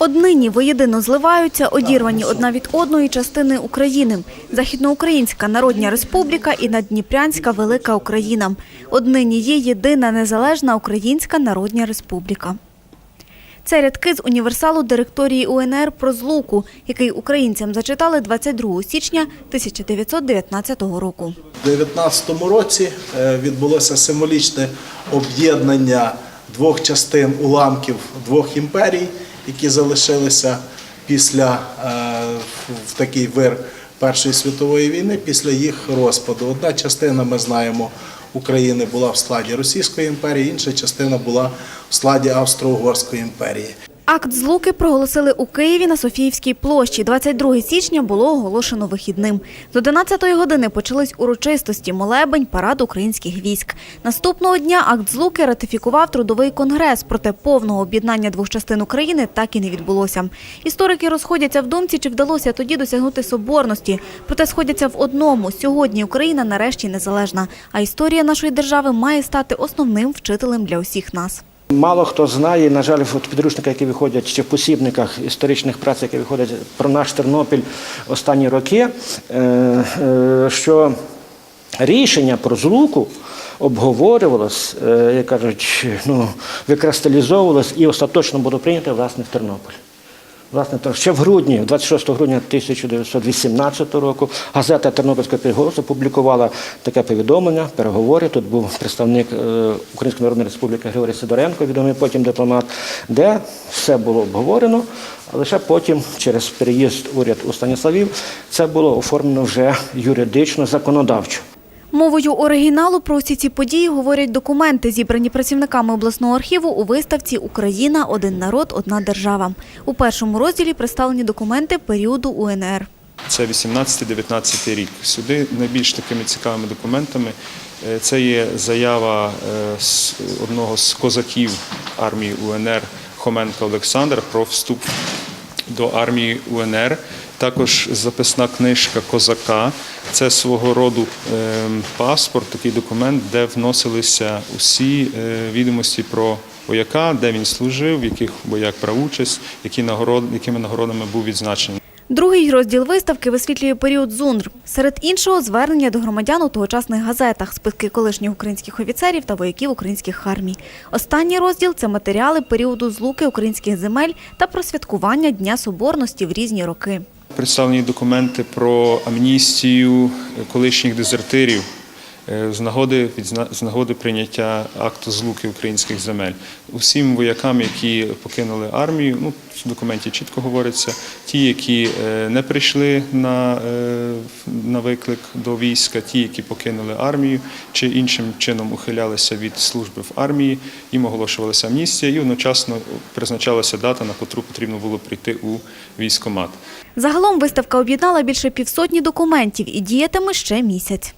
Однині воєдино зливаються одірвані одна від одної частини України – Західноукраїнська Народня Республіка і Наддніпрянська Велика Україна. Однині є єдина незалежна Українська Народня Республіка. Це рядки з універсалу директорії УНР про злуку, який українцям зачитали 22 січня 1919 року. У 2019 році е, відбулося символічне об'єднання двох частин уламків двох імперій, які залишилися після е, в такий вир Першої світової війни, після їх розпаду. Одна частина, ми знаємо, України була в складі Російської імперії, інша частина була в складі Австро-Угорської імперії. Акт злуки проголосили у Києві на Софіївській площі. 22 січня було оголошено вихідним. З 11 години почались урочистості, молебень, парад українських військ. Наступного дня акт злуки ратифікував трудовий конгрес, проте повного об'єднання двох частин України так і не відбулося. Історики розходяться в думці, чи вдалося тоді досягнути соборності. Проте сходяться в одному – сьогодні Україна нарешті незалежна. А історія нашої держави має стати основним вчителем для усіх нас. Мало хто знає, на жаль, от підручники, які виходять чи в посібниках історичних праць, які виходять про наш Тернопіль останні роки, е, е, що рішення про злуку обговорювалось, е, як кажуть, ну, викристалізовувалось і остаточно було прийнято власне в Тернополі. Власне, то ще в грудні, 26 грудня 1918 року, газета Тернопільського переголосу опублікувала таке повідомлення, переговори. Тут був представник е, Української Народної Республіки Григорій Сидоренко, відомий потім дипломат, де все було обговорено, лише потім, через переїзд уряд у Станіславів, це було оформлено вже юридично, законодавчо. Мовою оригіналу про усі ці події говорять документи, зібрані працівниками обласного архіву у виставці Україна один народ, одна держава. У першому розділі представлені документи періоду УНР. Це 18-19 рік. Сюди найбільш такими цікавими документами е, це є заява е, одного з козаків армії УНР Хоменка Олександра про вступ до армії УНР. Також записна книжка козака. Це свого роду ем, паспорт, такий документ, де вносилися усі е, відомості про вояка, де він служив, в яких боях брав участь, які нагород, якими нагородами був відзначений. Другий розділ виставки висвітлює період ЗУНР. Серед іншого звернення до громадян у тогочасних газетах, списки колишніх українських офіцерів та вояків українських армій. Останній розділ це матеріали періоду злуки українських земель та про святкування Дня Соборності в різні роки. Представлені документи про амністію колишніх дезертирів з нагоди, з нагоди прийняття акту злуки українських земель. Усім воякам, які покинули армію, ну, в документі чітко говориться, ті, які е, не прийшли на, е, на виклик до війська, ті, які покинули армію чи іншим чином ухилялися від служби в армії, їм оголошувалася амністія і одночасно призначалася дата, на котру потрібно було прийти у військкомат. Загалом виставка об'єднала більше півсотні документів і діятиме ще місяць.